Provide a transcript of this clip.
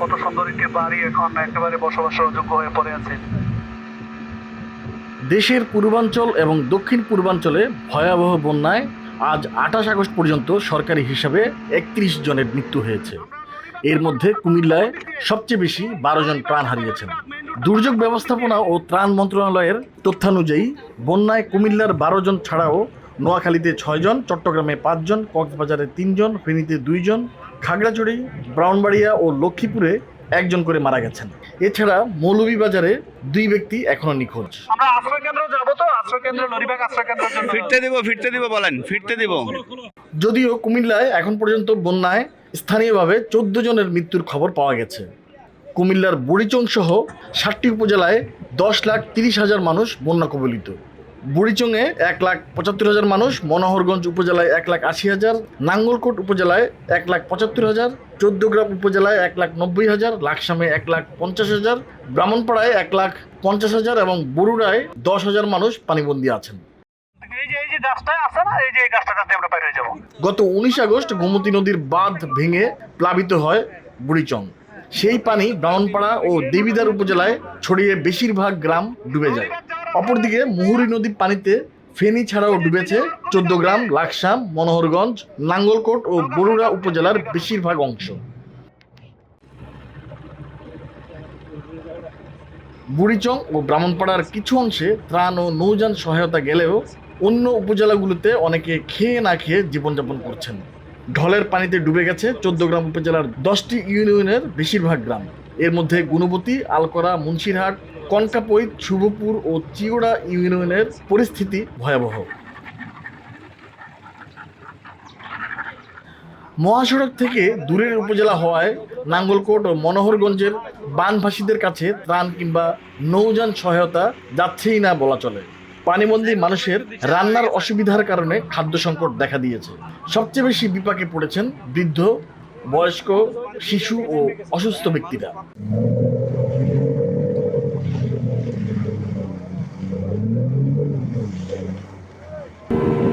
কত সুন্দর একটি বাড়ি এখন একেবারে বসবাসের যোগ্য হয়ে পড়ে আছে। দেশের পূর্বাঞ্চল এবং দক্ষিণ পূর্বাঞ্চলে ভয়াবহ বন্যায় আজ আঠাশ আগস্ট পর্যন্ত সরকারি হিসাবে একত্রিশ জনের মৃত্যু হয়েছে। এর মধ্যে কুমিল্লায় সবচেয়ে বেশি বারো জন প্রাণ হারিয়েছেন। দুর্যোগ ব্যবস্থাপনা ও ত্রাণ মন্ত্রণালয়ের তথ্যানুযায়ী বন্যায় কুমিল্লার বারো জন ছাড়াও নোয়াখালীতে ছয়জন চট্টগ্রামে পাঁচজন কক্সবাজারে তিনজন ফেনীতে দুইজন খাগড়াছড়ি ব্রাউনবাড়িয়া ও লক্ষ্মীপুরে একজন করে মারা গেছেন। এছাড়া মৌলভীবাজারে দুই ব্যক্তি এখনও নিখোঁজ। আমরা আশ্রয় কেন্দ্র যাব তো? আশ্রয় কেন্দ্র লরিবাগ আশ্রয় কেন্দ্রের জন্য ফিরতে দিব ফিরতে দিব বলেন ফিরতে দিব। যদিও কুমিল্লায় এখন পর্যন্ত বন্যায় স্থানীয়ভাবে চোদ্দ জনের মৃত্যুর খবর পাওয়া গেছে। কুমিল্লার বুড়িচং সহ ষাটটি উপজেলায় দশ লাখ তিরিশ হাজার মানুষ বন্যা কবলিত। বুড়িচংয়ে এক লাখ পঁচাত্তর হাজার মানুষ মনোহরগঞ্জ উপজেলায় এক লাখ আশি হাজার নাঙ্গলকোট উপজেলায় এক লাখ পঁচাত্তর হাজার চোদ্দগ্রাম উপজেলায় এক লাখ নব্বই হাজার লাকসামে এক লাখ পঞ্চাশ হাজার ব্রাহ্মণপাড়ায় এক লাখ পঞ্চাশ হাজার এবং বরুড়ায় দশ হাজার মানুষ পানিবন্দী আছেন। গত উনিশ আগস্ট গোমতী নদীর বাঁধ ভেঙে প্লাবিত হয় বুড়িচং। সেই পানি ব্রাহ্মণপাড়া ও দেবিদার উপজেলায় ছড়িয়ে বেশিরভাগ গ্রাম ডুবে যায়। অপরদিকে মুহুরী নদীর পানিতে ফেনী ছাড়াও ডুবেছে চোদ্দ গ্রাম, লাকসাম, মনোহরগঞ্জ, নাঙ্গলকোট ও বরুড়া উপজেলার বেশিরভাগ অংশ। বুড়িচং ও ব্রাহ্মণপাড়ার কিছু অংশে ত্রাণ ও নৌযান সহায়তা গেলেও অন্য উপজেলাগুলোতে অনেকে খেয়ে না খেয়ে জীবনযাপন করছেন। ঢলের পানিতে ডুবে গেছে চোদ্দগ্রাম উপজেলার দশটি ইউনিয়নের বেশিরভাগ গ্রাম। এর মধ্যে গুণবতী, আলকরা, মুন্সিরহাট কনকাপৈত শুভপুর ও চিওড়া ইউনিয়নের পরিস্থিতি ভয়াবহ। মহাসড়ক থেকে দূরের উপজেলা হওয়ায় নাঙ্গলকোট ও মনোহরগঞ্জের বানভাসীদের কাছে ত্রাণ কিংবা নৌযান সহায়তা যাচ্ছেই না বলা চলে। পানিবন্দী মানুষের রান্নার অসুবিধার কারণে খাদ্য সংকট দেখা দিয়েছে। সবচেয়ে বেশি বিপাকে পড়েছেন বৃদ্ধ, বয়স্ক, শিশু ও অসুস্থ ব্যক্তিরা। Thank you.